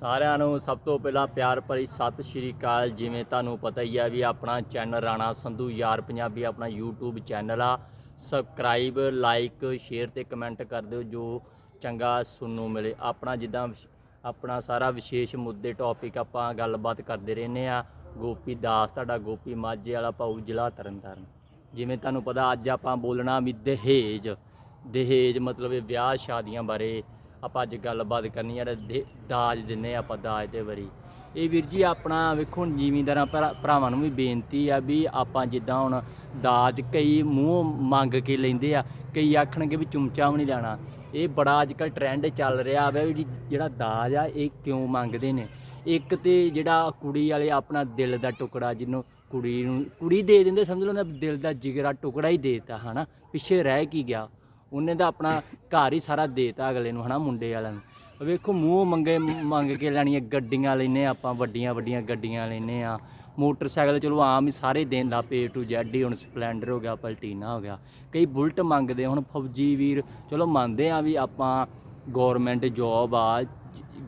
ਸਾਰਿਆਂ ਨੂੰ ਸਭ ਤੋਂ ਪਹਿਲਾਂ ਪਿਆਰ ਭਰੀ ਸਤਿ ਸ਼੍ਰੀ ਅਕਾਲ। ਜਿਵੇਂ ਤੁਹਾਨੂੰ ਪਤਾ ਹੀ ਆ ਵੀ ਆਪਣਾ ਚੈਨਲ ਰਾਣਾ ਸੰਧੂ ਯਾਰ ਪੰਜਾਬੀ ਆਪਣਾ YouTube ਚੈਨਲ ਆ। ਸਬਸਕ੍ਰਾਈਬ ਲਾਈਕ ਸ਼ੇਅਰ ਤੇ ਕਮੈਂਟ ਕਰ ਦਿਓ ਜੋ ਚੰਗਾ ਸੁਣਨ ਨੂੰ ਮਿਲੇ। ਆਪਣਾ ਜਿੱਦਾਂ ਵਿਸ਼- ਆਪਣਾ ਸਾਰਾ ਵਿਸ਼ੇਸ਼ ਮੁੱਦੇ ਟੌਪਿਕ ਆਪਾਂ ਗੱਲਬਾਤ ਕਰਦੇ ਰਹਿੰਦੇ ਆ। ਗੋਪੀ ਦਾਸ, ਤੁਹਾਡਾ ਗੋਪੀ ਮਾਝੇ ਵਾਲਾ ਭਾਊ ਜ਼ਿਲ੍ਹਾ ਤਰਨਤਾਰਨ। ਜਿਵੇਂ ਤੁਹਾਨੂੰ ਪਤਾ ਅੱਜ ਆਪਾਂ ਬੋਲਣਾ ਵੀ ਦਹੇਜ। ਦਹੇਜ ਮਤਲਬ ਵਿਆਹ ਸ਼ਾਦੀਆਂ ਬਾਰੇ ਆਪਾਂ ਅੱਜ ਗੱਲਬਾਤ ਕਰਨੀ ਆ ਦੇ- ਦਾਜ ਦਿੰਨੇ ਆਪਾਂ ਦਾਜ ਦੇ ਬਾਰੇ ਇਹ ਵੀਰ ਜੀ ਆਪਣਾ ਵੇਖੋ ਜ਼ਿਮੀਂਦਾਰਾਂ ਭਰਾ- ਭਰਾਵਾਂ ਨੂੰ ਵੀ ਬੇਨਤੀ ਆ ਵੀ ਆਪਾਂ ਜਿੱਦਾਂ ਹੁਣ ਦਾਜ ਕਈ ਮੂੰਹ ਮੰਗ ਕੇ ਲੈਂਦੇ ਆ, ਕਈ ਆਖਣਗੇ ਵੀ ਚੁੰਮਚਾ ਵੀ ਨਹੀਂ ਲੈਣਾ। ਇਹ ਬੜਾ ਅੱਜ ਕੱਲ ਟ੍ਰੈਂਡ ਚੱਲ ਰਿਹਾ ਵਾ ਵੀ ਜਿਹੜਾ ਦਾਜ ਆ, ਇਹ ਕਿਉਂ ਮੰਗਦੇ ਨੇ? ਇੱਕ ਤੇ ਜਿਹੜਾ ਕੁੜੀ ਵਾਲੇ ਆਪਣਾ ਦਿਲ ਦਾ ਟੁਕੜਾ ਜਿਹਨੂੰ ਕੁੜੀ ਨੂੰ ਕੁੜੀ ਦੇ ਦਿੰਦੇ, ਸਮਝ ਲਓ ਉਹਦਾ ਦਿਲ ਦਾ ਜਿਗਰਾ ਟੁਕੜਾ ਹੀ ਦੇਤਾ, ਹਨਾ? ਪਿੱਛੇ ਰਹਿ ਕੀ ਗਿਆ? ਉਹਨੇ ਤਾਂ ਆਪਣਾ ਘਰ ਹੀ ਸਾਰਾ ਦੇਤਾ ਅਗਲੇ ਨੂੰ ਹਨਾ ਮੁੰਡੇ ਵਾਲਿਆਂ ਨੂੰ। ਵੇਖੋ ਮੂੰਹ ਮੰਗੇ, ਮੰਗ ਕੇ ਲੈਣੀਆਂ ਗੱਡੀਆਂ ਲੈਨੇ ਆਪਾਂ, ਵੱਡੀਆਂ ਵੱਡੀਆਂ ਗੱਡੀਆਂ ਲੈਨੇ ਆ ਮੋਟਰਸਾਈਕਲ ਚਲੋ ਆਮ ਹੀ ਸਾਰੇ ਦਿਨ ਦਾ ਪੇ ਟੂ ਜ਼ੈਡ ਹੀ ਹੁਣ ਸਪਲੈਂਡਰ ਹੋ ਗਿਆ ਪਲਟੀਨਾ ਹੋ ਗਿਆ। ਕਈ ਬੁਲਟ ਮੰਗਦੇ ਹੁਣ ਫੌਜੀ ਵੀਰ ਚਲੋ ਮੰਨਦੇ ਆ ਵੀ ਆਪਾਂ ਗਵਰਨਮੈਂਟ ਜੌਬ ਆ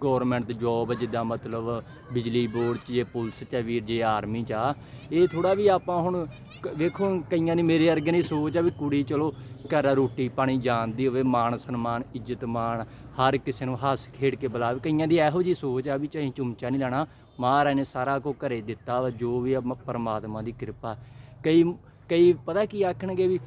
ਗਵਰਨਮੈਂਟ ਜੌਬ ਜਿੱਦਾਂ ਮਤਲਬ ਬਿਜਲੀ ਬੋਰਡ 'ਚ, ਜੇ ਪੁਲਿਸ 'ਚ ਆ ਵੀਰ, ਜੇ ਆਰਮੀ 'ਚ ਆ। ਇਹ ਥੋੜਾ ਵੀ ਆਪਾਂ ਹੁਣ ਕ- ਵੇਖੋ, ਕਈਆਂ ਦੀ ਮੇਰੇ ਵਰਗੇ ਦੀ ਸੋਚ ਆ ਵੀ ਕੁੜੀ ਚਲੋ ਘਰ ਰੋਟੀ ਪਾਣੀ ਜਾਣਦੀ ਹੋਵੇ, ਮਾਣ ਸਨਮਾਨ, ਇੱਜ਼ਤ ਮਾਣ, ਹਰ ਕਿਸੇ ਨੂੰ ਹੱਸ ਖੇਡ ਕੇ ਬੁਲਾਵੇ। ਕਈਆਂ ਦੀ ਇਹੋ ਜੀ ਸੋਚ ਆ ਵੀ ਚਾਹੀ ਚੁੰਮਚਾ ਨਹੀਂ ਲੈਣਾ। ਮਹਾਰਾਜ ਨੇ ਸਾਰਾ ਕੁਝ ਘਰੇ ਦਿੱਤਾ ਵਾ, ਜੋ ਵੀ ਆ, ਮ- ਪਰਮਾਤਮਾ ਦੀ ਕਿਰਪਾ। ਕਈ ਕਈ ਪਤਾ ਕੀ ਆਖਣਗੇ ਵੀ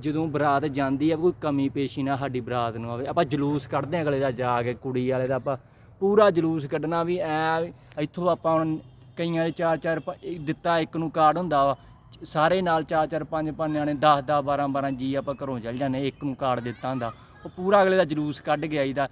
ਜਦੋਂ ਬਰਾਤ ਜਾਂਦੀ ਆ, ਕੋਈ ਕਮੀ ਪੇਸ਼ੀ ਨਾ ਸਾਡੀ ਬਰਾਤ ਨੂੰ ਆਵੇ, ਆਪਾਂ ਜਲੂਸ ਕੱਢਦੇ ਆ ਅਗਲੇ ਦਾ ਜਾ ਕੇ, ਕੁੜੀ ਵਾਲੇ ਦਾ ਆਪਾਂ ਪੂਰਾ ਜਲੂਸ ਕੱਢਣਾ ਵੀ ਐ ਇੱਥੋਂ ਆਪਾਂ ਹੁਣ ਕਈਆਂ ਦੇ ਚਾਰ ਚਾਰ ਦਿੱਤਾ ਇੱਕ ਨੂੰ ਕਾਰਡ ਹੁੰਦਾ ਵਾ, ਸਾਰੇ ਨਾਲ ਚਾਰ ਚਾਰ, ਪੰਜ ਪੰਜ ਨਿਆਣੇ 10 10 12 12 ਜੀ ਆਪਾਂ ਘਰੋਂ ਚੱਲ ਜਾਂਦੇ, ਇੱਕ ਨੂੰ ਕਾਰਡ ਦਿੱਤਾ ਹੁੰਦਾ। ਉਹ ਪੂਰਾ ਅਗਲੇ ਦਾ ਜਲੂਸ ਕੱਢ ਕੇ ਆਈਦਾ।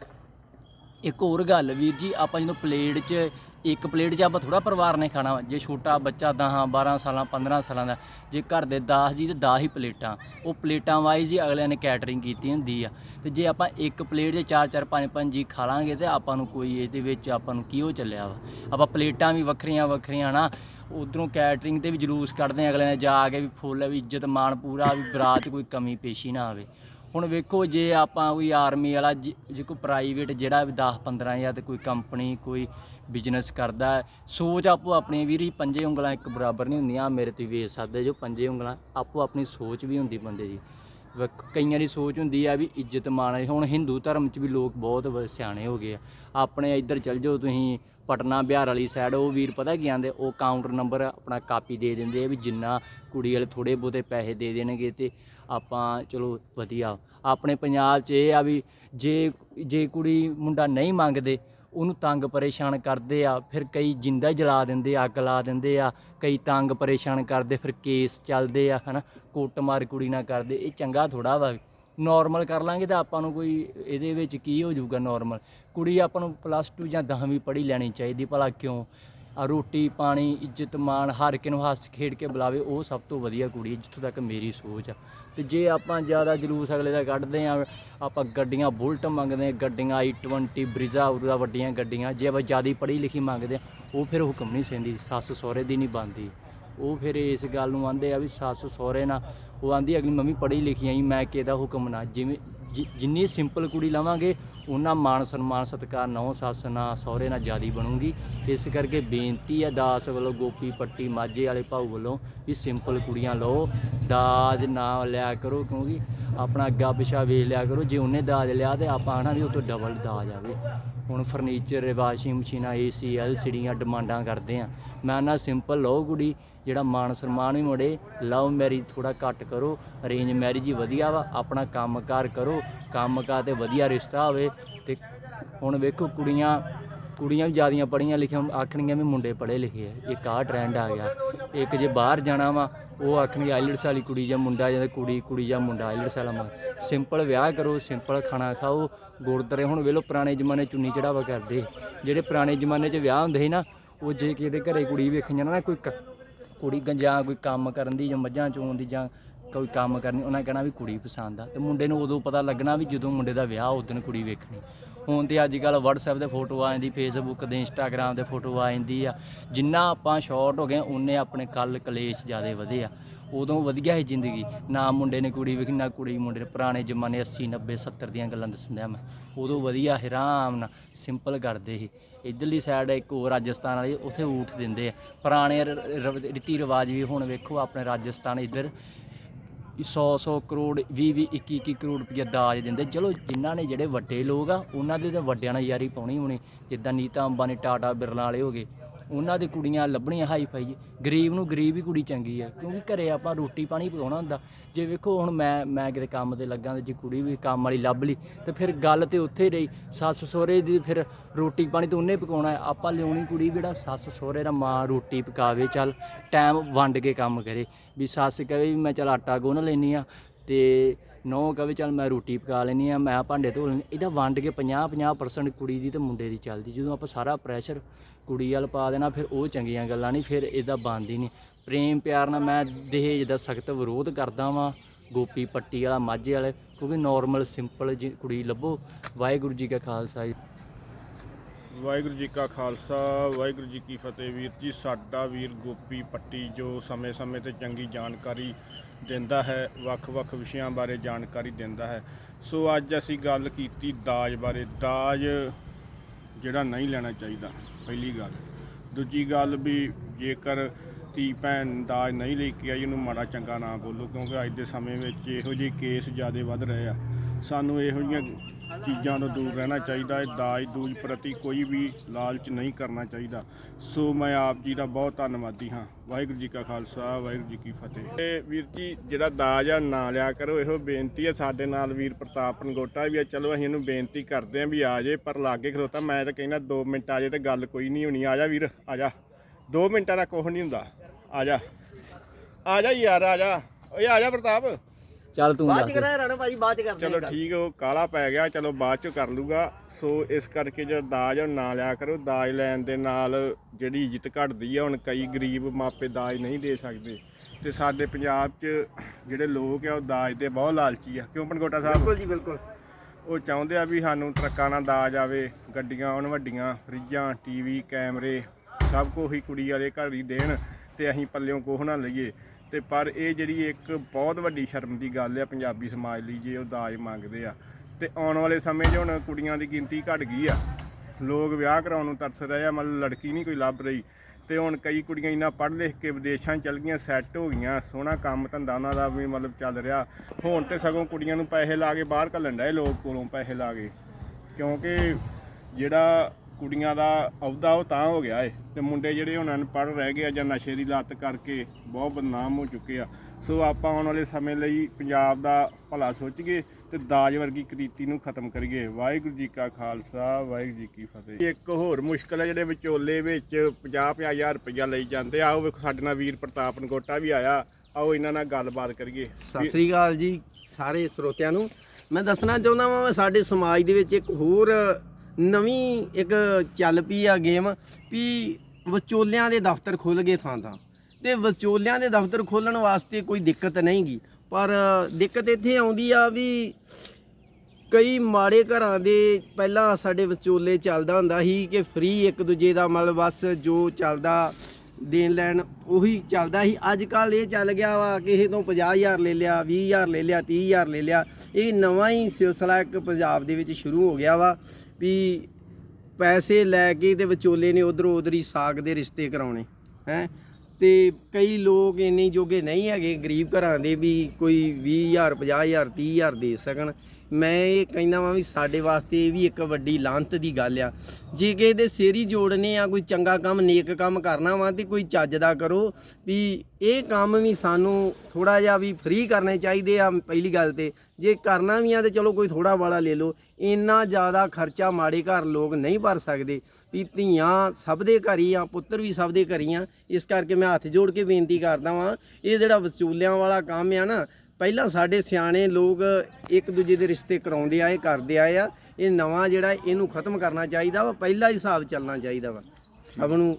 ਇੱਕ ਹੋਰ ਗੱਲ, ਵੀਰ ਜੀ, ਆਪਾਂ ਜਦੋਂ ਪਲੇਟ 'ਚ, ਇੱਕ ਪਲੇਟ 'ਚ ਆਪਾਂ ਥੋੜਾ ਪਰਿਵਾਰ ਨੇ ਖਾਣਾ ਵਾ। ਜੇ ਛੋਟਾ ਬੱਚਾ 10 12 ਸਾਲਾਂ 15 ਸਾਲਾਂ ਦਾ, ਜੇ ਘਰ ਦੇ 10 ਜੀ ਤੇ 10 ਹੀ ਪਲੇਟਾਂ, ਉਹ ਪਲੇਟਾਂ ਵਾਈਜ਼ ਹੀ ਅਗਲਿਆਂ ਨੇ ਕੈਟਰਿੰਗ ਕੀਤੀ ਹੁੰਦੀ ਆ ਤੇ ਜੇ ਆਪਾਂ ਇੱਕ ਪਲੇਟ 'ਚ 4 4 5 5 ਜੀ ਖਾ ਲਾਂਗੇ ਤੇ ਆਪਾਂ ਨੂੰ ਕੋਈ ਇਹਦੇ ਵਿੱਚ ਆਪਾਂ ਨੂੰ ਕੀ ਉਹ ਚੱਲਿਆ ਵਾ ਆਪਾਂ ਪਲੇਟਾਂ ਵੀ ਵੱਖਰੀਆਂ ਵੱਖਰੀਆਂ ਨਾ, ਉਧਰੋਂ ਕੈਟਰਿੰਗ ਤੇ ਵੀ ਜਲੂਸ ਕੱਢਦੇ ਆ ਅਗਲੇ ਨੇ, ਜਾ ਕੇ ਵੀ ਫੁੱਲ, ਵੀ ਇੱਜ਼ਤ ਮਾਣ ਪੂਰਾ, ਵੀ ਬਰਾਤ 'ਚ ਕੋਈ ਕਮੀ ਪੇਸ਼ੀ ਨਾ ਆਵੇ ਹੁਣ ਵੇਖੋ ਜੇ ਆਪਾਂ ਕੋਈ ਆਰਮੀ ਵਾਲਾ ਜੇ ਕੋਈ ਪ੍ਰਾਈਵੇਟ ਜਿਹੜਾ ਵੀ 10 15 ਜਾਂ ਤੇ ਕੋਈ ਕੰਪਨੀ ਕੋਈ ਬਿਜ਼ਨਸ ਕਰਦਾ ਸੋਚ ਆਪੋ ਆਪਣੀ ਵੀਰ ਹੀ ਪੰਜੇ ਉਂਗਲਾਂ ਇੱਕ ਬਰਾਬਰ ਨਹੀਂ ਹੁੰਦੀਆਂ। ਮੇਰੇ ਤੁਸੀਂ ਵੇਚ ਸਕਦੇ ਜੋ ਪੰਜੇ ਉਂਗਲਾਂ, ਆਪੋ ਆਪਣੀ ਸੋਚ ਵੀ ਹੁੰਦੀ ਬੰਦੇ ਦੀ। ਵੇਖ- ਕਈਆਂ ਦੀ ਸੋਚ ਹੁੰਦੀ ਆ ਵੀ ਇੱਜ਼ਤ ਮਾਣ ਹੁਣ ਹਿੰਦੂ ਧਰਮ 'ਚ ਵੀ ਲੋਕ ਬਹੁਤ ਸਿਆਣੇ ਹੋ ਗਏ ਆ। ਆਪਣੇ ਇੱਧਰ ਚੱਲ ਜਾਓ ਤੁਸੀਂ ਪਟਨਾ ਬਿਹਾਰ ਵਾਲੀ ਸਾਈਡ ਉਹ ਵੀਰ ਪਤਾ ਕੀ ਆਂਦੇ ਉਹ ਕਾਊਂਟਰ ਨੰਬਰ ਆਪਣਾ ਕਾਪੀ ਦੇ ਦਿੰਦੇ ਆ ਵੀ ਜਿੰਨਾ ਕੁੜੀ ਵਾਲੇ ਥੋੜੇ ਬਹੁਤੇ ਪੈਸੇ ਦੇ ਦੇਣਗੇ ਤੇ ਆਪਾਂ ਚਲੋ ਵਧੀਆ। ਆਪਣੇ ਪੰਜਾਬ 'ਚ ਇਹ ਆ ਵੀ ਜੇ ਜੇ ਕੁੜੀ ਮੁੰਡਾ ਨਹੀਂ ਮੰਗਦੇ ਉਹਨੂੰ ਤੰਗ ਪਰੇਸ਼ਾਨ ਕਰਦੇ ਆ ਫਿਰ ਕਈ ਜਿੰਦਾ ਜਲਾ ਦਿੰਦੇ ਆ, ਅੱਗ ਲਾ ਦਿੰਦੇ ਆ ਕਈ ਤੰਗ ਪਰੇਸ਼ਾਨ ਕਰਦੇ ਫਿਰ ਕੇਸ ਚੱਲਦੇ ਆ ਹਨਾ ਕੁੱਟਮਾਰ ਕੁੜੀ ਨਾਲ ਕਰਦੇ ਇਹ ਚੰਗਾ ਥੋੜਾ ਵਾ। ਨਾਰਮਲ ਕਰ ਲਾਂਗੇ ਤਾਂ ਆਪਾਂ ਨੂੰ ਕੋਈ ਇਹਦੇ ਵਿੱਚ ਕੀ ਹੋ ਜਾਊਗਾ ਨਾਰਮਲ ਕੁੜੀ ਆਪਾਂ ਨੂੰ ਪਲੱਸ 2 ਜਾਂ 10ਵੀਂ ਪੜ੍ਹੀ ਲੈਣੀ ਚਾਹੀਦੀ, ਭਲਾ ਕਿਉਂ? ਆ ਰੋਟੀ, ਪਾਣੀ, ਇੱਜ਼ਤ, ਮਾਣ, ਹਰ ਇੱਕ ਨੂੰ ਹੱਸ ਖੇਡ ਕੇ ਬੁਲਾਵੇ, ਉਹ ਸਭ ਤੋਂ ਵਧੀਆ ਕੁੜੀ ਜਿੱਥੋਂ ਤੱਕ ਮੇਰੀ ਸੋਚ ਆ। ਤੇ ਜੇ ਆਪਾਂ ਜ਼ਿਆਦਾ ਜਲੂਸ ਅਗਲੇ ਦਾ ਕੱਢਦੇ ਆ, ਆਪਾਂ ਗੱਡੀਆਂ ਬੁਲਟ ਮੰਗਦੇ ਆ, ਗੱਡੀਆਂ i20 ਬ੍ਰਿਜ਼ਾ ਉਹਦਾ ਵੱਡੀਆਂ ਗੱਡੀਆਂ, ਜੇ ਆਪਾਂ ਜ਼ਿਆਦਾ ਪੜ੍ਹੀ ਲਿਖੀ ਮੰਗਦੇ ਆ, ਉਹ ਫਿਰ ਹੁਕਮ ਨਹੀਂ ਸਹਿੰਦੀ, ਸੱਸ ਸਹੁਰੇ ਦੀ ਨਹੀਂ ਬਣਦੀ। ਉਹ ਫਿਰ ਇਸ ਗੱਲ ਨੂੰ ਆਂਦੇ ਆ ਵੀ ਸੱਸ ਸਹੁਰੇ ਨਾਲ ਉਹ ਆਂਦੀ, ਅਗਲੀ ਮੰਮੀ ਪੜ੍ਹੀ ਲਿਖੀ ਆਈ, ਮੈਂ ਕਿਹਦਾ ਹੁਕਮ ਨਾ? ਜਿਵੇਂ ਜਿ- ਜਿੰਨੀ ਸਿੰਪਲ ਕੁੜੀ ਲਵਾਂਗੇ ਉਹਨਾਂ ਮਾਣ ਸਨਮਾਨ, ਸਤਿਕਾਰ ਨੌ ਸੱਸ ਨਾਲ ਸਹੁਰੇ ਨਾਲ ਜਿਆਦੀ ਬਣੂਗੀ। ਇਸ ਕਰਕੇ ਬੇਨਤੀ ਹੈ, ਦਾਸ ਵੱਲੋਂ, ਗੋਪੀ ਪੱਟੀ, ਮਾਝੇ ਵਾਲੇ ਭਾਊ ਵੱਲੋਂ ਵੀ ਸਿੰਪਲ ਕੁੜੀਆਂ ਲਓ। ਦਾਜ ਨਾ ਲਿਆ ਕਰੋ, ਕਿਉਂਕਿ ਆਪਣਾ ਅੱਗਾ ਪਿਛਾ ਵੇਚ ਲਿਆ ਕਰੋ। ਜੇ ਉਹਨੇ ਦਾਜ ਲਿਆ ਤੇ ਆਪਾਂ ਆਣਾ ਵੀ ਉਹ ਡਬਲ ਦਾਜ ਆਵੇ। ਹੁਣ ਫਰਨੀਚਰ, ਵਾਸ਼ਿੰਗ ਮਸ਼ੀਨਾਂ, ਏਸੀ, ਐਲਸੀਡੀਆਂ ਡਿਮਾਂਡਾਂ ਕਰਦੇ ਆ। ਮੈਂ ਨਾ ਸਿੰਪਲ ਲਓ ਕੁੜੀ ਜਿਹੜਾ ਮਾਣ ਸਨਮਾਨ ਵੀ ਮੁੜੇ ਲਵ ਮੈਰਿਜ ਥੋੜਾ ਘੱਟ ਕਰੋ ਅਰੇਂਜ ਮੈਰਿਜ ਹੀ ਵਧੀਆ ਵਾ, ਆਪਣਾ ਕੰਮਕਾਰ ਕਰੋ, ਕੰਮਕਾਰ ਤੇ ਵਧੀਆ ਰਿਸ਼ਤਾ ਹੋਵੇ ਤੇ ਹੁਣ ਵੇਖੋ ਕੁੜੀਆਂ ਕੁੜੀਆਂ ਵੀ ਜਿਆਦੀਆਂ ਪੜ੍ਹੀਆਂ ਲਿਖੀਆਂ, ਆਖਣਗੀਆਂ ਵੀ ਮੁੰਡੇ ਪੜ੍ਹੇ ਲਿਖੇ ਆ, ਇੱਕ ਆਹ ਟ੍ਰੈਂਡ ਆ ਗਿਆ। ਇੱਕ ਜੇ ਬਾਹਰ ਜਾਣਾ ਵਾ, ਉਹ ਆਖਣਗੇ ਆਈਲਟਸ ਵਾਲੀ ਕੁੜੀ ਜਾਂ ਮੁੰਡਾ ਜਾਂ ਕੁੜੀ ਕੁੜੀ ਜਾਂ ਮੁੰਡਾ ਆਈਲਟਸ ਵਾਲਾ ਮ ਸਿੰਪਲ ਵਿਆਹ ਕਰੋ ਸਿੰਪਲ ਖਾਣਾ ਖਾਓ, ਗੁਰਦੁਆਰੇ ਹੁਣ ਵੇਲੋ ਪੁਰਾਣੇ ਜ਼ਮਾਨੇ ਚੁੰਨੀ ਚੜਾਵਾ ਕਰਦੇ। ਜਿਹੜੇ ਪੁਰਾਣੇ ਜ਼ਮਾਨੇ 'ਚ ਵਿਆਹ ਹੁੰਦੇ ਸੀ ਨਾ, ਉਹ ਜੇ ਕਿਤੇ ਘਰੇ ਕੁੜੀ ਵੇਖਣ ਜਾਣਾ ਨਾ, ਕੋਈ ਕ- ਕੁੜੀ ਗੰਜਾ ਕੋਈ ਕੰਮ ਕਰਨ ਦੀ ਜਾਂ ਮੱਝਾਂ ਚੋਣ ਦੀ ਜਾਂ ਕੋਈ ਕੰਮ ਕਰਨੀ, ਉਹਨਾਂ ਕਹਿਣਾ ਵੀ ਕੁੜੀ ਪਸੰਦ ਆ। ਤੇ ਮੁੰਡੇ ਨੂੰ ਉਦੋਂ ਪਤਾ ਲੱਗਣਾ ਵੀ ਜਦੋਂ ਮੁੰਡੇ ਦਾ ਵਿਆਹ ਉਦੋਂ ਕੁੜੀ ਵੇਖਣੀ। ਹੁਣ ਤੇ ਅੱਜ ਕੱਲ WhatsApp ਤੇ ਫੋਟੋ ਆ ਜਾਂਦੀ, Facebook ਤੇ Instagram ਤੇ ਫੋਟੋ ਆ ਜਾਂਦੀ ਆ। ਜਿੰਨਾ ਆਪਾਂ ਸ਼ਾਰਟ ਹੋ ਗਏ ਉਹਨੇ ਆਪਣੇ ਕੱਲ ਕਲੇਸ਼ ਜ਼ਿਆਦੇ ਵਧੇ ਆ। ਉਦੋਂ ਵਧੀਆ ਸੀ ਜ਼ਿੰਦਗੀ। ਨਾ ਮੁੰਡੇ ਨੇ ਕੁੜੀ ਵੇਖੀ, ਨਾ ਕੁੜੀ ਮੁੰਡੇ ਪੁਰਾਣੇ ਜ਼ਮਾਨੇ 80 90 70 ਦੀਆਂ ਗੱਲਾਂ ਦੱਸਦਾ ਮੈਂ। ਉਦੋਂ ਵਧੀਆ ਆਰਾਮ ਨਾਲ ਸਿੰਪਲ ਕਰਦੇ ਸੀ। ਇਧਰਲੀ ਸਾਈਡ ਇੱਕ ਹੋਰ ਰਾਜਸਥਾਨ ਵਾਲੀ, ਉੱਥੇ ਊਠ ਦਿੰਦੇ ਆ। ਪੁਰਾਣੇ ਰ- ਰ- ਰੀਤੀ ਰਿਵਾਜ ਵੀ ਹੁਣ ਵੇਖੋ, ਆਪਣੇ ਰਾਜਸਥਾਨ ਇੱਧਰ। 100 100 ਕਰੋੜ 20 20 21 21 ਕਰੋੜ ਰੁਪਏ ਦਾਜ ਦਿੰਦੇ। ਚਲੋ, ਜਿਨ੍ਹਾਂ ਨੇ ਜਿਹੜੇ ਵੱਡੇ ਲੋਕ ਆ, ਉਹਨਾਂ ਦੇ ਤਾਂ ਵੱਡਿਆਂ ਨਾਲ ਯਾਰੀ ਪਾਉਣੀ ਹੋਣੀ। ਜਿੱਦਾਂ ਨੀਤਾ ਅੰਬਾਨੀ, ਟਾਟਾ ਬਿਰਲਾ ਵਾਲੇ ਹੋ ਗਏ। ਉਹਨਾਂ ਦੀ ਕੁੜੀਆਂ ਲੱਭਣੀਆਂ ਹਾਈ ਫਾਈ ਗਰੀਬ ਨੂੰ ਗਰੀਬ ਹੀ ਕੁੜੀ ਚੰਗੀ ਆ, ਕਿਉਂਕਿ ਘਰੇ ਆਪਾਂ ਰੋਟੀ ਪਾਣੀ ਪਕਾਉਣਾ ਹੁੰਦਾ। ਜੇ ਵੇਖੋ ਹੁਣ ਮੈਂ ਮੈਂ ਕਿਤੇ ਕੰਮ ਤੇ ਲੱਗਾ ਤੇ ਜੇ ਕੁੜੀ ਵੀ ਕੰਮ ਵਾਲੀ ਲੱਭ ਲਈ, ਤੇ ਫਿਰ ਗੱਲ ਤੇ ਉੱਥੇ ਰਹੀ। ਸੱਸ ਸਹੁਰੇ ਦੀ ਫਿਰ ਰੋਟੀ ਪਾਣੀ ਤਾਂ ਉਹਨੇ ਪਕਾਉਣਾ ਆਪਾਂ ਲਿਆਉਣੀ ਕੁੜੀ ਜਿਹੜਾ ਸੱਸ ਸਹੁਰੇ ਦਾ ਮਾਂ ਰੋਟੀ ਪਕਾਵੇ, ਚੱਲ ਟਾਈਮ ਵੰਡ ਕੇ ਕੰਮ ਕਰੇ। ਵੀ ਸੱਸ ਕਹੇ ਵੀ ਮੈਂ ਚੱਲ ਆਟਾ ਗੁੰਨ ਲੈਨੀ ਆ ਤੇ ਨੌ ਕਹੇ ਚੱਲ ਮੈਂ ਰੋਟੀ ਪਕਾ ਲੈਨੀ ਆ ਮੈਂ ਭਾਂਡੇ ਧੋ ਲੈਨੀ ਇਹਦਾ ਵੰਡ ਕੇ 50 50% ਕੁੜੀ ਦੀ ਤੇ ਮੁੰਡੇ ਦੀ ਚੱਲਦੀ। ਜਦੋਂ ਆਪਾਂ ਸਾਰਾ ਪ੍ਰੈਸ਼ਰ ਕੁੜੀ ਵੱਲ ਪਾ ਦੇਣਾ, ਫਿਰ ਉਹ ਚੰਗੀਆਂ ਗੱਲਾਂ ਨਹੀਂ, ਫਿਰ ਇਹਦਾ ਬਣਦੀ ਨਹੀਂ। ਪ੍ਰੇਮ ਪਿਆਰ ਨਾਲ ਮੈਂ ਦਹੇਜ ਦਾ ਸਖਤ ਵਿਰੋਧ ਕਰਦਾ ਵਾਂ, ਗੋਪੀ ਪੱਟੀ ਵਾਲਾ, ਮਾਝੇ ਵਾਲੇ, ਕਿਉਂਕਿ ਨਾਰਮਲ ਸਿੰਪਲ ਜੀ ਕੁੜੀ ਲੱਭੋ। ਵਾਹਿਗੁਰੂ ਜੀ ਕਾ ਖਾਲਸਾ ਜੀ। ਵਾਹਿਗੁਰੂ ਜੀ ਕਾ ਖਾਲਸਾ, ਵਾਹਿਗੁਰੂ ਜੀ ਕੀ ਫਤਿਹ ਵੀਰ ਜੀ। ਸਾਡਾ ਵੀਰ ਗੋਪੀ ਪੱਟੀ ਜੋ ਸਮੇਂ-ਸਮੇਂ ਤੇ ਚੰਗੀ ਜਾਣਕਾਰੀ ਦਿੰਦਾ ਹੈ, ਵੱਖ-ਵੱਖ ਵਿਸ਼ਿਆਂ ਬਾਰੇ ਜਾਣਕਾਰੀ ਦਿੰਦਾ ਹੈ। ਸੋ ਅੱਜ ਅਸੀਂ ਗੱਲ ਕੀਤੀ ਦਾਜ ਬਾਰੇ। ਦਾਜ ਜਿਹੜਾ ਨਹੀਂ ਲੈਣਾ ਚਾਹੀਦਾ, ਪਹਿਲੀ ਗੱਲ। ਦੂਜੀ ਗੱਲ ਵੀ ਜੇਕਰ ਧੀ ਭੈਣ ਦਾਜ ਨਹੀਂ ਲੈ ਕੇ ਆਈ, ਉਹਨੂੰ ਮਾੜਾ ਚੰਗਾ ਨਾ ਬੋਲੋ, ਕਿਉਂਕਿ ਅੱਜ ਦੇ ਸਮੇਂ ਵਿੱਚ ਇਹੋ ਜਿਹੇ ਕੇਸ ਜ਼ਿਆਦਾ ਵੱਧ ਰਹੇ ਆ। ਸਾਨੂੰ ਇਹੋ ਜਿਹੀਆਂ ਚੀਜ਼ਾਂ ਤੋਂ ਦੂਰ ਰਹਿਣਾ ਚਾਹੀਦਾ ਹੈ ਦਾਜ ਦੂਜ ਪ੍ਰਤੀ ਕੋਈ ਵੀ ਲਾਲਚ ਨਹੀਂ ਕਰਨਾ ਚਾਹੀਦਾ। ਸੋ ਮੈਂ ਆਪ ਜੀ ਦਾ ਬਹੁਤ ਧੰਨਵਾਦੀ ਹਾਂ। ਵਾਹਿਗੁਰੂ ਜੀ ਕਾ ਖਾਲਸਾ, ਵਾਹਿਗੁਰੂ ਜੀ ਕੀ ਫਤਿਹ। ਤੇ ਵੀਰ ਜੀ, ਜਿਹੜਾ ਦਾਜ ਆ, ਨਾ ਲਿਆ ਕਰੋ, ਇਹੋ ਬੇਨਤੀ ਹੈ ਸਾਡੇ ਨਾਲ ਵੀਰ ਪ੍ਰਤਾਪ ਨਗੋਟਾ ਵੀ ਆ। ਚਲੋ, ਅਸੀਂ ਇਹਨੂੰ ਬੇਨਤੀ ਕਰਦੇ ਆਂ ਵੀ ਆ ਜੇ, ਪਰ ਲਾਗੇ ਖਲੋਤਾ, ਮੈਂ ਤਾਂ ਕਹਿੰਦਾ 2 ਮਿੰਟ ਆ ਜੇ ਤੇ ਗੱਲ ਕੋਈ ਨਹੀਂ ਹੋਣੀ। ਆ ਜਾ ਵੀਰ, ਆ ਜਾ। 2 ਮਿੰਟਾਂ ਦਾ ਕੁਝ ਨਹੀਂ ਹੁੰਦਾ। ਆ ਜਾ। ਆ ਜਾ ਯਾਰ, ਆ ਜਾ। ਓਏ, ਆ ਜਾ ਪ੍ਰਤਾਪ। ਚੱਲ ਤੂੰ ਬਾਅਦ ਚ ਕਰਾਂ ਰਾਣਾ ਭਾਜੀ ਬਾਅਦ ਚ ਕਰਦੇ ਚਲੋ ਠੀਕ ਉਹ ਕਾਲਾ ਪੈ ਗਿਆ ਚਲੋ ਬਾਅਦ ਚ ਕਰ ਲੂਗਾ। ਸੋ ਇਸ ਕਰਕੇ ਜੋ ਦਾਜ ਨਾ ਲਿਆ ਕਰੋ ਦਾਜ ਲੈਣ ਦੇ ਨਾਲ ਜਿਹੜੀ ਇੱਜ਼ਤ ਘਟਦੀ ਆ ਹੁਣ ਕਈ ਗਰੀਬ ਮਾਪੇ ਦਾਜ ਨਹੀਂ ਦੇ ਸਕਦੇ। ਤੇ ਸਾਡੇ ਪੰਜਾਬ 'ਚ ਜਿਹੜੇ ਲੋਕ ਆ ਉਹ ਦਾਜ ਦੇ ਬਹੁਤ ਲਾਲਚੀ ਆ। ਕਿਉਂ ਪਨਗੋਟਾ ਸਾਹਿਬ? ਬਿਲਕੁਲ ਜੀ ਬਿਲਕੁਲ। ਉਹ ਚਾਹੁੰਦੇ ਆ ਵੀ ਸਾਨੂੰ ਟਰੱਕਾਂ ਨਾਲ ਦਾਜ ਆਵੇ ਗੱਡੀਆਂ ਆਉਣ ਵੱਡੀਆਂ ਫਰਿੱਜਾਂ ਟੀਵੀ ਕੈਮਰੇ ਸਭ ਕੁਛ ਹੀ ਕੁੜੀ ਵਾਲੇ ਘਰ ਹੀ ਦੇਣ ਤੇ ਅਸੀਂ ਪੱਲਿਓਂ ਕੋਹ ਨਾ ਲਈਏ। ਤੇ ਪਰ ਇਹ ਜਿਹੜੀ ਇੱਕ ਬਹੁਤ ਵੱਡੀ ਸ਼ਰਮ ਦੀ ਗੱਲ ਆ ਪੰਜਾਬੀ ਸਮਾਜ ਲਈ ਜੇ ਉਹ ਦਾਜ ਮੰਗਦੇ ਆ। ਤੇ ਆਉਣ ਵਾਲੇ ਸਮੇਂ 'ਚ ਹੁਣ ਕੁੜੀਆਂ ਦੀ ਗਿਣਤੀ ਘਟ ਗਈ ਆ। ਲੋਕ ਵਿਆਹ ਕਰਾਉਣ ਨੂੰ ਤਰਸ ਰਹੇ ਆ, ਮਤਲਬ ਲੜਕੀ ਨਹੀਂ ਕੋਈ ਲੱਭ ਰਹੀ। ਤੇ ਹੁਣ ਕਈ ਕੁੜੀਆਂ ਇੰਨਾ ਪੜ੍ਹ ਲਿਖ ਕੇ ਵਿਦੇਸ਼ਾਂ 'ਚ ਚਲ ਗਈਆਂ ਸੈੱਟ ਹੋ ਗਈਆਂ, ਸੋਹਣਾ ਕੰਮ ਧੰਦਾ ਉਹਨਾਂ ਦਾ ਵੀ ਮਤਲਬ ਚੱਲ ਰਿਹਾ। ਹੁਣ ਤੇ ਸਗੋਂ ਕੁੜੀਆਂ ਨੂੰ ਪੈਸੇ ਲਾ ਕੇ ਬਾਹਰ ਘੱਲਣ ਡਏ ਲੋਕ ਕੋਲੋਂ ਪੈਸੇ ਲਾ ਕੇ। ਕਿਉਂਕਿ ਜਿਹੜਾ ਕੁੜੀਆਂ ਦਾ ਅਹੁਦਾ ਉਹ ਤਾਂ ਹੋ ਗਿਆ ਏ। ਤੇ ਮੁੰਡੇ ਜਿਹੜੇ ਹੁਣ ਅਨਪੜ੍ਹ ਰਹਿ ਗਏ ਆ ਜਾਂ ਨਸ਼ੇ ਦੀ ਲੱਤ ਕਰਕੇ ਬਹੁਤ ਬਦਨਾਮ ਹੋ ਚੁੱਕੇ ਆ। ਸੋ ਆਪਾਂ ਆਉਣ ਵਾਲੇ ਸਮੇਂ ਲਈ ਪੰਜਾਬ ਦਾ ਭਲਾ ਸੋਚੀਏ ਤੇ ਦਾਜ ਵਰਗੀ ਕ੍ਰੀਤੀ ਨੂੰ ਖਤਮ ਕਰੀਏ। ਵਾਹਿਗੁਰੂ ਜੀ ਕਾ ਖਾਲਸਾ, ਵਾਹਿਗੁਰੂ ਜੀ ਕੀ ਫਤਿਹ। ਇੱਕ ਹੋਰ ਮੁਸ਼ਕਲ ਹੈ ਜਿਹੜੇ ਵਿਚੋਲੇ ਵਿੱਚ 50 ਹਜ਼ਾਰ ਰੁਪਇਆ ਲਈ ਜਾਂਦੇ ਆ। ਉਹ ਵੇਖੋ ਸਾਡੇ ਨਾਲ ਵੀਰ ਪ੍ਰਤਾਪ ਨਗੋਟਾ ਵੀ ਆਇਆ। ਆਓ ਇਹਨਾਂ ਨਾਲ ਗੱਲਬਾਤ ਕਰੀਏ। ਸਤਿ ਸ੍ਰੀ ਅਕਾਲ ਜੀ ਸਾਰੇ ਸਰੋਤਿਆਂ ਨੂੰ। ਮੈਂ ਦੱਸਣਾ ਚਾਹੁੰਦਾ ਵਾਂ, ਸਾਡੇ ਸਮਾਜ ਦੇ ਵਿੱਚ ਇੱਕ ਹੋਰ ਨਵੀਂ ਇੱਕ ਚੱਲ ਪਈ ਆ ਗੇਮ ਵੀ ਵਿਚੋਲਿਆਂ ਦੇ ਦਫ਼ਤਰ ਖੁੱਲ ਗਏ ਥਾਂ ਥਾਂ। ਤੇ ਵਿਚੋਲਿਆਂ ਦੇ ਦਫ਼ਤਰ ਖੋਲਣ ਵਾਸਤੇ ਕੋਈ ਦਿੱਕਤ ਨਹੀਂਗੀ। ਪਰ ਦਿੱਕਤ ਇੱਥੇ ਆਉਂਦੀ ਆ ਵੀ ਕਈ ਮਾੜੇ ਘਰਾਂ ਦੇ ਪਹਿਲਾਂ ਸਾਡੇ ਵਿਚੋਲੇ ਚੱਲਦਾ ਹੁੰਦਾ ਸੀ ਕਿ ਫ੍ਰੀ ਇੱਕ ਦੂਜੇ ਦਾ ਮਤਲਬ ਬਸ ਜੋ ਚੱਲਦਾ, ਦੇਣ ਲੈਣ ਉਹੀ ਚੱਲਦਾ ਸੀ। ਅੱਜ ਕੱਲ ਇਹ ਚੱਲ ਗਿਆ ਵਾ, ਕਿਸੇ ਤੋਂ 50000 ਲੈ ਲਿਆ 20000 ਲੈ ਲਿਆ 30000 ਲੈ ਲਿਆ। ਇਹ ਨਵਾਂ ਹੀ ਸਿਲਸਿਲਾ ਇੱਕ ਪੰਜਾਬ ਦੇ ਵਿੱਚ ਸ਼ੁਰੂ ਹੋ ਗਿਆ ਵਾ। ਵੀ ਪੈਸੇ ਲੈ ਕੇ ਤੇ ਵਿਚੋਲੇ ਨੇ ਉਧਰੋਂ ਉਧਰ ਹੀ ਸਾਗ ਦੇ ਰਿਸ਼ਤੇ ਕਰਾਉਣੇ, ਹੈ? ਤੇ ਕਈ ਲੋਕ ਇੰਨੇ ਜੋਗੇ ਨਹੀਂ ਹੈਗੇ ਗਰੀਬ ਘਰਾਂ ਦੇ ਵੀ ਕੋਈ 20000 50000 30000 ਦੇ ਸਕਣ। ਮੈਂ ਇਹ ਕਹਿੰਦਾ ਵਾਂ ਵੀ ਸਾਡੇ ਵਾਸਤੇ ਇਹ ਵੀ ਇੱਕ ਵੱਡੀ ਲਾਂਤ ਦੀ ਗੱਲ ਆ। ਜੇ ਕਿਸੇ ਦੇ ਸਿਰ ਹੀ ਜੋੜਨੇ ਆ, ਕੋਈ ਚੰਗਾ ਕੰਮ, ਨੇਕ ਕੰਮ ਕਰਨਾ ਵਾ ਤੇ ਕੋਈ ਚੱਜ ਦਾ ਕਰੋ ਵੀ ਇਹ ਕੰਮ ਵੀ ਸਾਨੂੰ ਥੋੜਾ ਜਿਹਾ ਵੀ ਫ੍ਰੀ ਕਰਨੇ ਚਾਹੀਦੇ ਆ ਪਹਿਲੀ ਗੱਲ ਤੇ। ਜੇ ਕਰਨਾ ਵੀ ਆ ਤੇ ਚਲੋ ਕੋਈ ਥੋੜਾ ਵਾਲਾ ਲੈ ਲਓ। ਇੰਨਾ ਜ਼ਿਆਦਾ ਖਰਚਾ ਮਾੜੇ ਘਰ ਲੋਕ ਨਹੀਂ ਭਰ ਸਕਦੇ ਵੀ ਧੀਆਂ ਸਭ ਦੇ ਘਰ ਹੀ ਆ, ਪੁੱਤਰ ਵੀ ਸਭ ਦੇ ਘਰ ਹੀ ਆ। ਇਸ ਕਰਕੇ ਮੈਂ ਹੱਥ ਜੋੜ ਕੇ ਬੇਨਤੀ ਕਰਦਾ ਵਾਂ, ਇਹ ਜਿਹੜਾ ਵਸੂਲਿਆਂ ਵਾਲਾ ਕੰਮ ਆ ਨਾ, ਪਹਿਲਾਂ ਸਾਡੇ ਸਿਆਣੇ ਲੋਕ ਇੱਕ ਦੂਜੇ ਦੇ ਰਿਸ਼ਤੇ ਕਰਾਉਂਦੇ ਆਏ, ਕਰਦੇ ਆਏ ਆ। ਇਹ ਨਵਾਂ ਜਿਹੜਾ ਇਹਨੂੰ ਖਤਮ ਕਰਨਾ ਚਾਹੀਦਾ ਵਾ, ਪਹਿਲਾ ਹਿਸਾਬ ਚੱਲਣਾ ਚਾਹੀਦਾ ਵਾ। ਸਭ ਨੂੰ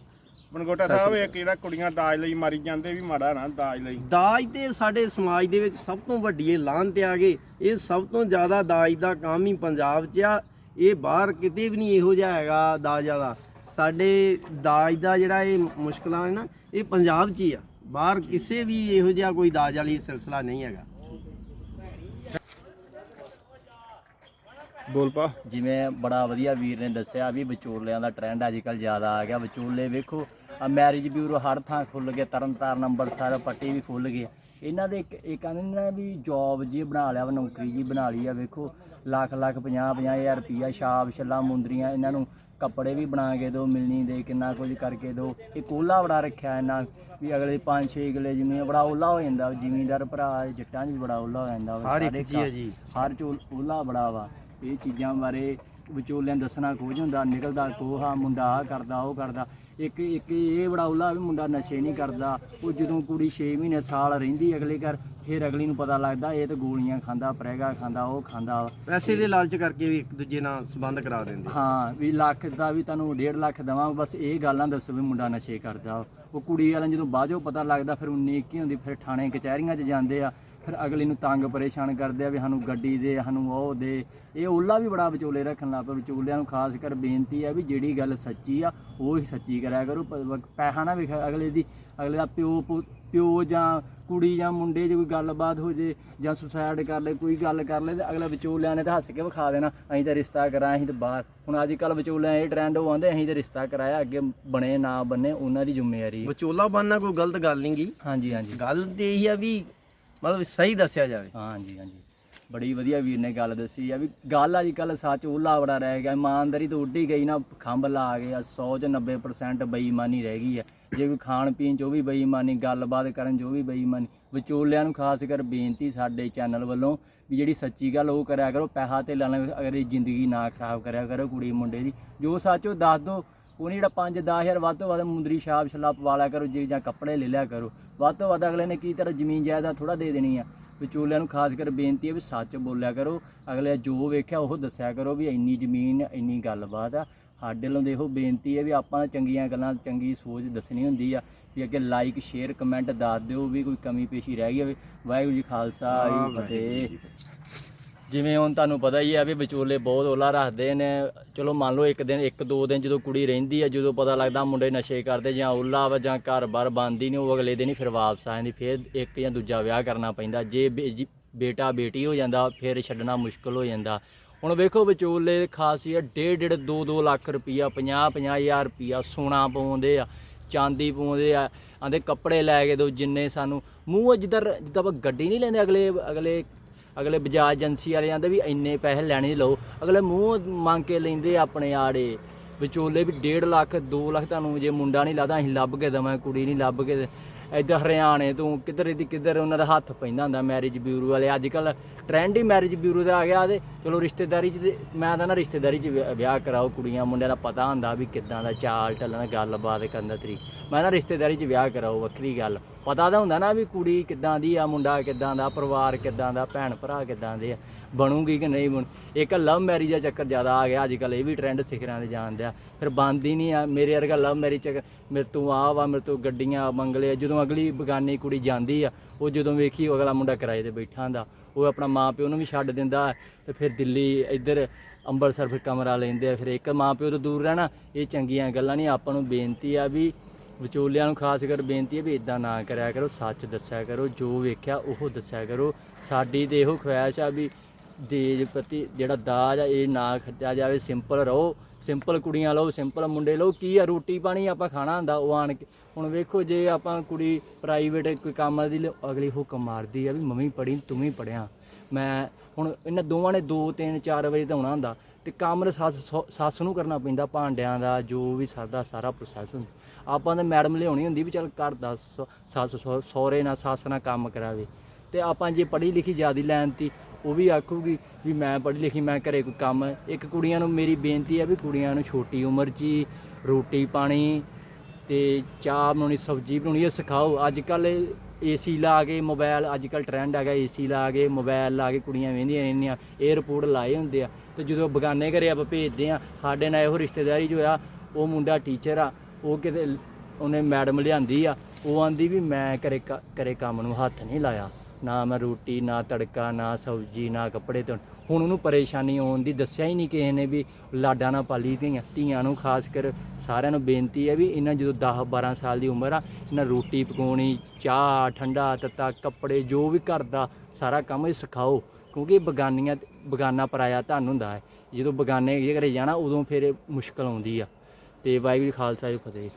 ਮਨਗੋਟਾ ਸਾਹਿਬ ਇਹ ਕਿਹੜਾ ਕੁੜੀਆਂ ਦਾਜ ਲਈ ਮਾਰੀ ਜਾਂਦੇ ਵੀ ਮਾੜਾ ਨਾ ਦਾਜ ਲਈ। ਦਾਜ ਤੇ ਸਾਡੇ ਸਮਾਜ ਦੇ ਵਿੱਚ ਸਭ ਤੋਂ ਵੱਡੀ ਇਹ ਲਾਹਨਤ ਆ ਗਏ। ਇਹ ਸਭ ਤੋਂ ਜ਼ਿਆਦਾ ਦਾਜ ਦਾ ਕੰਮ ਹੀ ਪੰਜਾਬ 'ਚ ਆ। ਇਹ ਬਾਹਰ ਕਿਤੇ ਵੀ ਨਹੀਂ ਇਹੋ ਜਿਹਾ ਹੈਗਾ ਦਾਜ ਵਾਲਾ। ਸਾਡੇ ਦਾਜ ਦਾ ਜਿਹੜਾ ਇਹ ਮੁਸ਼ਕਲਾਂ ਹੈ ਨਾ ਇਹ ਪੰਜਾਬ 'ਚ ਹੀ ਆ। ਬਾਹਰ ਕਿਸੇ ਵੀ ਇਹੋ ਜਿਹਾ ਕੋਈ ਦਾਜ ਵਾਲੀ ਸਿਲਸਿਲਾ ਨਹੀਂ ਹੈਗਾ। ਬੋਲ ਪਾ। ਜਿਵੇਂ ਬੜਾ ਵਧੀਆ ਵੀਰ ਨੇ ਦੱਸਿਆ ਵੀ ਵਿਚੋਲਿਆਂ ਦਾ ਟ੍ਰੈਂਡ ਅੱਜ ਕੱਲ ਜ਼ਿਆਦਾ ਆ ਗਿਆ। ਵਿਚੋਲੇ ਵੇਖੋ ਆ ਮੈਰਿਜ ਬਿਊਰੋ ਹਰ ਥਾਂ ਖੁੱਲ ਗਏ ਤਰਨਤਾਰਨ ਅੰਮ੍ਰਿਤਸਰ ਪੱਟੀ ਵੀ ਖੁੱਲ ਗਏ ਇਹਨਾਂ ਦੇ ਇੱਕ ਇਹ ਕਹਿੰਦੇ ਨੇ ਵੀ ਜੌਬ ਜੀ ਬਣਾ ਲਿਆ ਵਾ ਨੌਕਰੀ ਜੀ ਬਣਾ ਲਈ ਆ ਵੇਖੋ ਲੱਖ ਲੱਖ 50 50 ਹਜ਼ਾਰ ਰੁਪਈਆ ਛਾਪ ਛੱਲਾ ਮੁੰਦਰੀਆਂ ਇਹਨਾਂ ਨੂੰ ਕੱਪੜੇ ਵੀ ਬਣਾ ਕੇ ਦਿਓ ਮਿਲਣੀ ਦੇ ਕਿੰਨਾ ਕੁਝ ਕਰਕੇ ਦਿਓ। ਇਹ ਕੋਲਾ ਬੜਾ ਰੱਖਿਆ ਇਹਨਾਂ ਵੀ ਅਗਲੇ 5 6 ਕਿਲੇ ਜ਼ਮੀਨ ਬੜਾ ਓਲਾ ਹੋ ਜਾਂਦਾ ਜ਼ਿਮੀਂਦਾਰ ਭਰਾ ਜੱਟਾਂ 'ਚ ਵੀ ਬੜਾ ਓਲਾ ਹੋ ਜਾਂਦਾ ਹਰ ਇੱਕ ਹੈ ਜੀ। ਹਰ ਚੋਲ ਓਲਾ ਬੜਾ ਵਾ। ਇਹ ਚੀਜ਼ਾਂ ਬਾਰੇ ਵਿਚੋਲਿਆਂ ਦੱਸਣਾ ਖੋਜ ਹੁੰਦਾ ਨਿਕਲਦਾ ਕੋਹਾ ਮੁੰਡਾ ਆ ਕਰਦਾ ਉਹ ਕਰਦਾ। ਇੱਕ ਇੱਕ ਇਹ ਬੜਾ ਓਲਾ ਵੀ ਮੁੰਡਾ ਨਸ਼ੇ ਨਹੀਂ ਕਰਦਾ। ਉਹ ਜਦੋਂ ਕੁੜੀ 6 ਮਹੀਨੇ ਸਾਲ ਰਹਿੰਦੀ ਅਗਲੇ ਘਰ ਫਿਰ ਅਗਲੀ ਨੂੰ ਪਤਾ ਲੱਗਦਾ ਇਹ ਤਾਂ ਗੋਲੀਆਂ ਖਾਂਦਾ ਪ੍ਰੈਗਾ ਖਾਂਦਾ ਉਹ ਖਾਂਦਾ। ਪੈਸੇ ਦੇ ਲਾਲਚ ਕਰਕੇ ਵੀ ਇੱਕ ਦੂਜੇ ਨਾਲ ਸੰਬੰਧ ਕਰਾ ਦਿੰਦੇ ਹਾਂ ਵੀ ਲੱਖ ਦਾ ਵੀ ਤੁਹਾਨੂੰ 1.5 ਲੱਖ ਦਵਾਂ ਬਸ ਇਹ ਗੱਲਾਂ ਦੱਸੋ ਵੀ ਮੁੰਡਾ ਨਸ਼ੇ ਕਰਦਾ। ਉਹ ਕੁੜੀ ਵਾਲਿਆਂ ਜਦੋਂ ਬਾਅਦੋਂ ਪਤਾ ਲੱਗਦਾ ਫਿਰ ਉਨੀ ਕੀ ਹੁੰਦੀ ਫਿਰ ਥਾਣੇ ਕਚਹਿਰੀਆਂ 'ਚ ਜਾਂਦੇ ਆ। ਫਿਰ ਅਗਲੀ ਨੂੰ ਤੰਗ ਪਰੇਸ਼ਾਨ ਕਰਦੇ ਆ ਵੀ ਸਾਨੂੰ ਗੱਡੀ ਦੇ ਸਾਨੂੰ ਉਹ ਦੇ। ਇਹ ਓਲਾ ਵੀ ਬੜਾ ਵਿਚੋਲੇ ਰੱਖਣ ਲੱਗ ਪਿਆ ਵਿਚੋਲਿਆਂ ਨੂੰ ਖਾਸ ਕਰ ਬੇਨਤੀ ਆ ਵੀ ਜਿਹੜੀ ਗੱਲ ਸੱਚੀ ਆ ਉਹ ਹੀ ਸੱਚੀ ਕਰਿਆ ਕਰੋ। ਪੈਸਾ ਨਾ ਵਿਖ ਅਗਲੇ ਦੀ ਅਗਲੇ ਦਾ ਪਿਓ ਪਿਓ ਜਾਂ ਕੁੜੀ ਜਾਂ ਮੁੰਡੇ 'ਚ ਕੋਈ ਗੱਲਬਾਤ ਹੋ ਜੇ ਜਾਂ ਸੁਸਾਇਡ ਕਰ ਲੈ ਕੋਈ ਗੱਲ ਕਰ ਲੈ ਤੇ ਅਗਲਾ ਵਿਚੋਲਿਆਂ ਨੇ ਤਾਂ ਹੱਸ ਕੇ ਵਿਖਾ ਦੇਣਾ ਅਸੀਂ ਤਾਂ ਰਿਸ਼ਤਾ ਕਰਾਂ ਅਸੀਂ ਤਾਂ ਬਾਹਰ। ਹੁਣ ਅੱਜ ਕੱਲ ਵਿਚੋਲਿਆਂ ਇਹ ਟ੍ਰੈਂਡ ਉਹ ਆਂਦੇ ਅਸੀਂ ਤਾਂ ਰਿਸ਼ਤਾ ਕਰਾਇਆ ਅੱਗੇ ਬਣੇ ਨਾ ਬਣੇ ਉਹਨਾਂ ਦੀ ਜ਼ਿੰਮੇਵਾਰੀ ਹੈ। ਵਿਚੋਲਾ ਬਣਨਾ ਕੋਈ ਗਲਤ ਗੱਲ ਨਹੀਂ ਗੀ। ਹਾਂਜੀ ਹਾਂਜੀ। ਗੱਲ ਤੇ ਇਹੀ ਆ ਵੀ ਮਤਲਬ ਸਹੀ ਦੱਸਿਆ ਜਾਵੇ। ਹਾਂਜੀ ਹਾਂਜੀ। ਬੜੀ ਵਧੀਆ ਵੀਰ ਨੇ ਗੱਲ ਦੱਸੀ ਆ ਵੀ ਗੱਲ ਅੱਜ ਕੱਲ ਸੱਚ ਉਹਲਾ ਬੜਾ ਰਹਿ ਗਿਆ। ਇਮਾਨਦਾਰੀ ਤਾਂ ਉੱਡੀ ਗਈ ਨਾ, ਖੰਭ ਲਾ ਗਿਆ 100 ਚ 90% ਬੇਈਮਾਨੀ ਰਹਿ ਗਈ ਆ। ਜੇ ਕੋਈ ਖਾਣ ਪੀਣ ਚ ਉਹ ਵੀ ਬੇਈਮਾਨੀ, ਗੱਲਬਾਤ ਕਰਨ ਚ ਉਹ ਵੀ ਬੇਈਮਾਨੀ। ਵਿਚੋਲਿਆਂ ਨੂੰ ਖਾਸ ਕਰ ਬੇਨਤੀ ਸਾਡੇ ਚੈਨਲ ਵੱਲੋਂ ਵੀ ਜਿਹੜੀ ਸੱਚੀ ਗੱਲ ਉਹ ਕਰਿਆ ਕਰੋ। ਪੈਸਾ ਤੇ ਲੈਣਾ ਅਗਰ ਇਹ ਜ਼ਿੰਦਗੀ ਨਾ ਖਰਾਬ ਕਰਿਆ ਕਰੋ ਕੁੜੀ ਮੁੰਡੇ ਦੀ। ਜੋ ਸੱਚ ਉਹ ਦੱਸ ਦੋ। ਉਹਨੇ ਨਹੀਂ ਜਿਹੜਾ 5 10000 ਵੱਧ ਤੋਂ ਵੱਧ ਮੁੰਦਰੀ ਛਾਪ ਛਲਾਪ ਪਵਾ ਲਿਆ ਕਰੋ, ਜੇ ਜਾਂ ਕੱਪੜੇ ਲੈ ਲਿਆ ਕਰੋ। ਵੱਧ ਤੋਂ ਵੱਧ ਅਗਲੇ ਨੇ ਕੀ ਤਰ੍ਹਾਂ ਜ਼ਮੀਨ ਜਾਇਦਾਦ ਥੋੜਾ ਦੇ ਦੇਣੀ ਆ। ਵਿਚੋਲਿਆਂ ਨੂੰ ਖਾਸ ਕਰ ਬੇਨਤੀ ਹੈ ਵੀ ਸੱਚ ਬੋਲਿਆ ਕਰੋ। ਅਗਲੇ ਜੋ ਵੇਖਿਆ ਉਹ ਦੱਸਿਆ ਕਰੋ ਵੀ ਇੰਨੀ ਜ਼ਮੀਨ, ਇੰਨੀ ਗੱਲਬਾਤ ਆ। ਸਾਡੇ ਵੱਲੋਂ ਦੇਖੋ ਬੇਨਤੀ ਹੈ ਵੀ ਆਪਾਂ ਚੰਗੀਆਂ ਗੱਲਾਂ, ਚੰਗੀ ਸੋਚ ਦੱਸਣੀ ਹੁੰਦੀ ਆ ਵੀ ਅੱਗੇ ਲਾਈਕ ਸ਼ੇਅਰ ਕਮੈਂਟ ਦੱਸ ਦਿਓ ਵੀ ਕੋਈ ਕਮੀ ਪੇਸ਼ੀ ਰਹਿ ਗਈ ਹੋਵੇ। ਵਾਹਿਗੁਰੂ ਜੀ ਖਾਲਸਾ ਜੀ ਫਤਿਹ। ਜਿਵੇਂ ਹੁਣ ਤੁਹਾਨੂੰ ਪਤਾ ਹੀ ਆ ਵੀ ਵਿਚੋਲੇ ਬਹੁਤ ਓਲਾ ਰੱਖਦੇ ਨੇ। ਚਲੋ ਮੰਨ ਲਓ ਇੱਕ ਦਿਨ, ਇੱਕ ਦੋ ਦਿਨ ਜਦੋਂ ਕੁੜੀ ਰਹਿੰਦੀ ਆ, ਜਦੋਂ ਪਤਾ ਲੱਗਦਾ ਮੁੰਡੇ ਨਸ਼ੇ ਕਰਦੇ ਜਾਂ ਓਲਾ ਵਾ ਜਾਂ ਘਰ-ਬਾਰ ਬੰਦੀ ਨਹੀਂ, ਉਹ ਅਗਲੇ ਦਿਨ ਹੀ ਫਿਰ ਵਾਪਸ ਆ ਜਾਂਦੀ, ਫਿਰ ਇੱਕ ਜਾਂ ਦੂਜਾ ਵਿਆਹ ਕਰਨਾ ਪੈਂਦਾ। ਜੇ ਬੇ- ਜੀ- ਬੇਟਾ ਬੇਟੀ ਹੋ ਜਾਂਦਾ, ਫਿਰ ਛੱਡਣਾ ਮੁਸ਼ਕਲ ਹੋ ਜਾਂਦਾ। ਹੁਣ ਵੇਖੋ ਵਿਚੋਲੇ ਖਾਸੀਅਤ, ਡੇਢ ਡੇਢ 2-2 ਲੱਖ ਰੁਪਈਆ 50-50 ਹਜ਼ਾਰ ਰੁਪਈਆ ਸੋਨਾ ਪਾਉਂਦੇ ਆ, ਚਾਂਦੀ ਪਾਉਂਦੇ ਆ, ਆਂਦੇ ਕੱਪੜੇ ਲੈ ਕੇ ਦੋ ਜਿੰਨੇ ਸਾਨੂੰ। ਮੂੰਹ ਜਿੱਦਾਂ ਜਿੱਦਾਂ ਆਪਾਂ ਗੱਡੀ ਨਹੀਂ ਲੈਂਦੇ ਅਗਲੇ ਅਗਲੇ ਅਗਲੇ ਬਜਾਜ ਏਜੰਸੀ ਵਾਲੇ ਆਂਦੇ ਵੀ ਇੰਨੇ ਪੈਸੇ ਲੈਣੇ ਲਓ। ਅਗਲੇ ਮੂੰਹ ਮੰਗ ਕੇ ਲੈਂਦੇ ਆਪਣੇ ਆੜੇ, ਵਿਚੋਲੇ ਵੀ 1.5 ਲੱਖ 2 ਲੱਖ ਤੁਹਾਨੂੰ ਜੇ ਮੁੰਡਾ ਨਹੀਂ ਲੱਗਦਾ ਅਸੀਂ ਲੱਭ ਕੇ ਦਵਾਂ ਕੁੜੀ ਨਹੀਂ ਲੱਭ ਕੇ ਇੱਧਰ ਹਰਿਆਣੇ ਤੋਂ ਕਿੱਧਰ ਦੀ ਕਿੱਧਰ ਉਹਨਾਂ ਦਾ ਹੱਥ ਪੈਂਦਾ ਹੁੰਦਾ ਮੈਰਿਜ ਬਿਊਰੋ ਵਾਲੇ। ਅੱਜ ਕੱਲ ਟ੍ਰੈਂਡ ਹੀ ਮੈਰਿਜ ਬਿਊਰੋ ਦਾ ਆ ਗਿਆ ਤੇ ਚਲੋ ਰਿਸ਼ਤੇਦਾਰੀ ਚ ਮੈਂ ਤਾਂ ਨਾ ਰਿਸ਼ਤੇਦਾਰੀ ਚ ਵਿਆਹ- ਕਰਾਓ ਕੁੜੀਆਂ ਮੁੰਡਿਆਂ ਦਾ ਪਤਾ ਹੁੰਦਾ ਵੀ ਕਿੱਦਾਂ ਦਾ ਚਾਲ ਢਲਣ ਗੱਲਬਾਤ ਕਰਨ ਦਾ ਤਰੀਕ। ਮੈਂ ਨਾ ਰਿਸ਼ਤੇਦਾਰੀ ਚ ਵਿਆਹ ਕਰਾਓ, ਵੱਖਰੀ ਗੱਲ। ਪਤਾ ਤਾਂ ਹੁੰਦਾ ਨਾ ਵੀ ਕੁੜੀ ਕਿੱਦਾਂ ਦੀ ਆ, ਮੁੰਡਾ ਕਿੱਦਾਂ ਦਾ, ਪਰਿਵਾਰ ਕਿੱਦਾਂ ਦਾ ਭੈਣ ਭਰਾ ਕਿੱਦਾਂ ਦੇ ਆ। ਬਣੂਗੀ ਕਿ ਨਹੀਂ ਬਣ ਇੱਕ ਲਵ ਮੈਰਿਜ ਦਾ ਚੱਕਰ ਜ਼ਿਆਦਾ ਆ ਗਿਆ, ਅੱਜ ਕੱਲ ਇਹ ਵੀ ਟ੍ਰੈਂਡ ਸਿਖਰਾਂ ਦੇ ਜਾਣ ਦਿਆ। ਫਿਰ ਬੰਦ ਹੀ ਨਹੀਂ ਆ, ਮੇਰੇ ਵਰਗਾ ਲਵ ਮੈਰਿਜ ਚੱਕਰ ਮੇਰੇ ਤੋਂ ਆ ਵਾ, ਮੇਰੇ ਤੋਂ ਗੱਡੀਆਂ ਮੰਗਲੇ ਜਦੋਂ ਅਗਲੀ ਬਗਾਨੀ ਕੁੜੀ ਜਾਂਦੀ ਆ, ਉਹ ਜਦੋਂ ਵੇਖੀ ਅਗਲਾ ਮੁੰਡਾ ਕਿਰਾਏ ਤੇ ਬੈਠਾ ਹੁੰਦਾ, ਉਹ ਆਪਣਾ ਮਾਂ ਪਿਓ ਨੂੰ ਵੀ ਛੱਡ ਦਿੰਦਾ ਤੇ ਫਿਰ ਦਿੱਲੀ ਇੱਧਰ ਅੰਮ੍ਰਿਤਸਰ ਫਿਰ ਕਮਰਾ ਲੈਂਦੇ ਆ, ਫਿਰ ਇੱਕ ਮਾਂ ਪਿਓ ਤੋਂ ਦੂਰ ਰਹਿਣਾ, ਇਹ ਚੰਗੀਆਂ ਗੱਲਾਂ ਨਹੀਂ, ਆਪਾਂ ਨੂੰ ਬੇਨਤੀ ਆ ਵੀ ਵਿਚੋਲਿਆਂ ਨੂੰ ਖਾਸ ਕਰ ਬੇਨਤੀ ਹੈ ਵੀ ਇਦਾਂ ਨਾ ਕਰਿਆ ਕਰੋ, ਸੱਚ ਦੱਸਿਆ ਕਰੋ, ਜੋ ਵੇਖਿਆ ਉਹ ਦੱਸਿਆ ਕਰੋ, ਸਾਡੀ ਤੇ ਇਹੋ ਖੁਆਇਸ਼ ਆ ਵੀ ਦੇਜ ਪ੍ਰਤੀ ਜਿਹੜਾ ਦਾਜ ਆ, ਇਹ ਨਾ ਖਰਚਿਆ ਜਾਵੇ। ਸਿੰਪਲ ਰਹੋ, ਸਿੰਪਲ ਕੁੜੀਆਂ ਲਓ, ਸਿੰਪਲ ਮੁੰਡੇ ਲਓ। ਕੀ ਆ, ਰੋਟੀ ਪਾਣੀ ਆਪਾਂ ਖਾਣਾ ਹੁੰਦਾ, ਉਹ ਆਣ ਕੇ। ਹੁਣ ਵੇਖੋ, ਜੇ ਆਪਾਂ ਕੁੜੀ ਪ੍ਰਾਈਵੇਟ ਕੋਈ ਕੰਮ ਦੀ ਲਓ ਅਗਲੀ ਹੁਕਮ ਮਾਰਦੀ ਆ ਵੀ ਮੰਮੀ ਪੜੀ ਤੂੰ ਵੀ ਪੜਿਆ ਮੈਂ ਹੁਣ ਇਹਨਾਂ ਦੋਵਾਂ ਨੇ 2 3 4 ਵਜੇ ਤਾਂ ਆਉਣਾ ਹੁੰਦਾ। ਤੇ ਕੰਮ ਤਾਂ ਸੱਸ, ਸੌ, ਸੱਸ ਨੂੰ ਕਰਨਾ ਪੈਂਦਾ, ਭਾਂਡਿਆਂ ਦਾ, ਜੋ ਵੀ ਸਰਦਾ ਸਾਰਾ ਪ੍ਰੋਸੈਸ ਹੁੰਦਾ। ਆਪਾਂ ਤਾਂ ਮੈਡਮ ਲਿਆਉਣੀ ਹੁੰਦੀ ਵੀ ਚੱਲ ਘਰ ਦਾ ਸ- ਸੱਸ ਸਹੁ- ਸਹੁਰੇ ਨਾਲ, ਸੱਸ ਨਾਲ ਕੰਮ ਕਰਾਵੇ। ਤੇ ਆਪਾਂ ਜੇ ਪੜ੍ਹੀ ਲਿਖੀ ਜ਼ਿਆਦੀ ਲੈਣ ਤੀ ਉਹ ਵੀ ਆਖੂਗੀ ਵੀ ਮੈਂ ਪੜ੍ਹੀ ਲਿਖੀ, ਮੈਂ ਘਰੇ ਕੋਈ ਕੰਮ ਇੱਕ ਕੁੜੀਆਂ ਨੂੰ ਮੇਰੀ ਬੇਨਤੀ ਹੈ ਵੀ ਕੁੜੀਆਂ ਨੂੰ ਛੋਟੀ ਉਮਰ 'ਚ ਹੀ ਰੋਟੀ ਪਾਣੀ ਤੇ ਚਾਹ ਬਣਾਉਣੀ, ਸਬਜ਼ੀ ਬਣਾਉਣੀ, ਇਹ ਸਿਖਾਓ। ਅੱਜ ਕੱਲ ਏਸੀ ਲਾ ਕੇ ਮੋਬਾਈਲ ਅੱਜ ਕੱਲ ਟ੍ਰੈਂਡ ਹੈਗਾ ਏਸੀ ਲਾ ਕੇ ਮੋਬਾਈਲ ਲਾ ਕੇ ਕੁੜੀਆਂ ਵੇਂਦੀਆਂ ਰਹਿੰਦੀਆਂ 에어ਪੋਰਟ ਲਾਏ ਹੁੰਦੇ ਆ। ਤੇ ਜਦੋਂ ਬਗਾਨੇ ਘਰੇ ਆਪਾਂ ਭੇਜਦੇ ਆ ਸਾਡੇ ਨਾਲ ਇਹੋ ਰਿਸ਼ਤੇਦਾਰੀ ਜੋ ਆ ਉਹ ਮੁੰਡਾ ਟੀਚਰ ਆ, ਉਹ ਕਿਤੇ ਉਹਨੇ ਮੈਡਮ ਲਿਆਂਦੀ ਆ, ਉਹ ਆਂਦੀ ਵੀ ਮੈਂ ਘਰੇ ਕ- ਘਰੇ ਕੰਮ ਨੂੰ ਹੱਥ ਨਹੀਂ ਲਾਇਆ। ਨਾ ਮੈਂ ਰੋਟੀ, ਨਾ ਤੜਕਾ, ਨਾ ਸਬਜ਼ੀ, ਨਾ ਕੱਪੜੇ ਧੋਣ। ਹੁਣ ਉਹਨੂੰ ਪਰੇਸ਼ਾਨੀ ਆਉਣ ਦੀ ਦੱਸਿਆ ਹੀ ਨਹੀਂ ਕਿਸੇ ਨੇ ਵੀ ਲਾਡਾਂ ਨਾ ਪਾਲੀ ਧੀਆਂ ਧੀਆਂ ਨੂੰ ਖਾਸ ਕਰ ਸਾਰਿਆਂ ਨੂੰ ਬੇਨਤੀ ਹੈ ਵੀ ਇਹਨਾਂ ਜਦੋਂ 10 12 ਸਾਲ ਦੀ ਉਮਰ ਆ, ਇਹਨਾਂ ਰੋਟੀ ਪਕਾਉਣੀ, ਚਾਹ, ਠੰਡਾ ਤੱਤਾ, ਕੱਪੜੇ ਜੋ ਵੀ ਘਰ ਦਾ ਸਾਰਾ ਕੰਮ ਇਹ ਸਿਖਾਓ। ਕਿਉਂਕਿ ਬਗਾਨੀਆਂ, ਬਗਾਨਾ ਪਰਾਇਆ ਤੁਹਾਨੂੰ ਹੁੰਦਾ ਹੈ। ਜਦੋਂ ਬਗਾਨੇ ਦੇ ਘਰੇ ਜਾਣਾ, ਉਦੋਂ ਫਿਰ ਮੁਸ਼ਕਲ ਆਉਂਦੀ ਆ। ਤੇ ਵਾਹਿਗੁਰੂ ਖਾਲਸਾ ਜੀ ਕੀ ਫਤਿਹ।